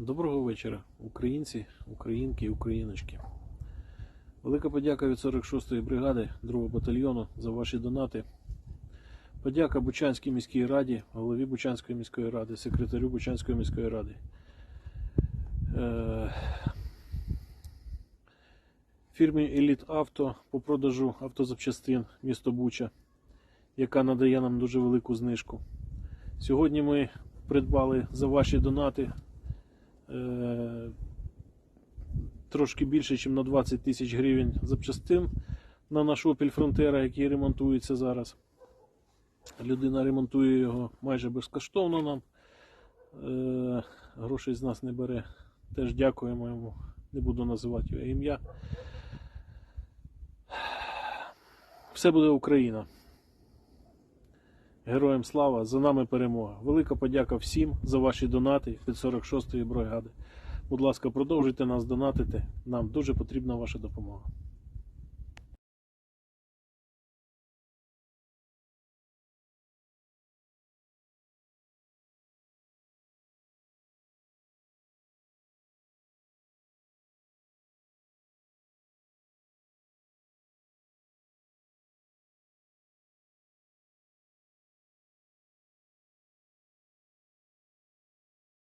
Доброго вечора, українці, українки і україночки. Велика подяка від 46-ї бригади 2-го батальйону за ваші донати. Подяка Бучанській міській раді, голові Бучанської міської ради, секретарю Бучанської міської ради. Е, Фірмі Еліт Авто по продажу автозапчастин місто Буча, яка надає нам дуже велику знижку. Сьогодні ми придбали за ваші донати трошки більше, ніж на 20 тисяч гривень запчастин на наш Opel Frontera, який ремонтується зараз. Людина ремонтує його майже безкоштовно нам. Е, грошей з нас не бере. Теж дякуємо йому. Не буду називати його ім'я. Все буде Україна. Героям слава! За нами перемога. Велика подяка всім за ваші донати від 46-ї бригади. Будь ласка, продовжуйте нас донатити. Нам дуже потрібна ваша допомога.